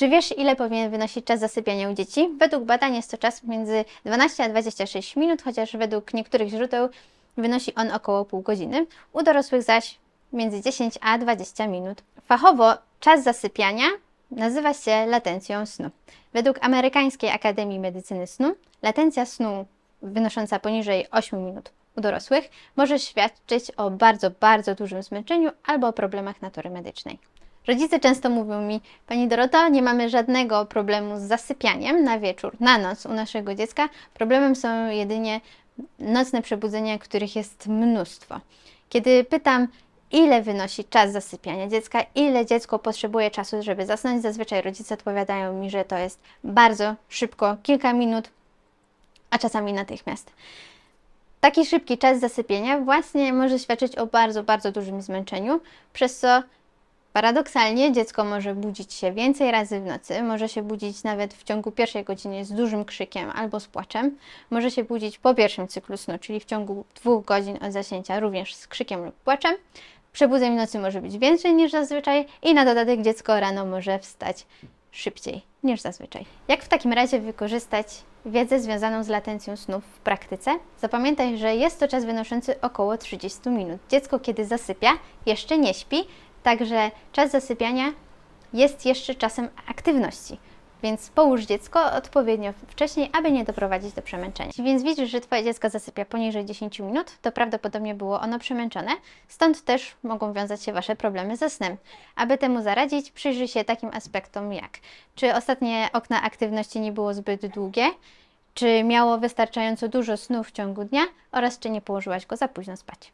Czy wiesz, ile powinien wynosić czas zasypiania u dzieci? Według badań jest to czas między 12 a 26 minut, chociaż według niektórych źródeł wynosi on około pół godziny. U dorosłych zaś między 10 a 20 minut. Fachowo czas zasypiania nazywa się latencją snu. Według Amerykańskiej Akademii Medycyny Snu, latencja snu wynosząca poniżej 8 minut u dorosłych może świadczyć o bardzo, bardzo dużym zmęczeniu albo o problemach natury medycznej. Rodzice często mówią mi, Pani Doroto, nie mamy żadnego problemu z zasypianiem na wieczór, na noc u naszego dziecka. Problemem są jedynie nocne przebudzenia, których jest mnóstwo. Kiedy pytam, ile wynosi czas zasypiania dziecka, ile dziecko potrzebuje czasu, żeby zasnąć, zazwyczaj rodzice odpowiadają mi, że to jest bardzo szybko, kilka minut, a czasami natychmiast. Taki szybki czas zasypienia właśnie może świadczyć o bardzo, bardzo dużym zmęczeniu, przez co paradoksalnie dziecko może budzić się więcej razy w nocy, może się budzić nawet w ciągu pierwszej godziny z dużym krzykiem albo z płaczem, może się budzić po pierwszym cyklu snu, czyli w ciągu dwóch godzin od zaśnięcia również z krzykiem lub płaczem. Przebudzeń w nocy może być więcej niż zazwyczaj i na dodatek dziecko rano może wstać szybciej niż zazwyczaj. Jak w takim razie wykorzystać wiedzę związaną z latencją snów w praktyce? Zapamiętaj, że jest to czas wynoszący około 30 minut. Dziecko, kiedy zasypia, jeszcze nie śpi, także czas zasypiania jest jeszcze czasem aktywności. Więc połóż dziecko odpowiednio wcześniej, aby nie doprowadzić do przemęczenia. Więc widzisz, że Twoje dziecko zasypia poniżej 10 minut, to prawdopodobnie było ono przemęczone, stąd też mogą wiązać się Wasze problemy ze snem. Aby temu zaradzić, przyjrzyj się takim aspektom jak czy ostatnie okna aktywności nie było zbyt długie, czy miało wystarczająco dużo snu w ciągu dnia oraz czy nie położyłaś go za późno spać.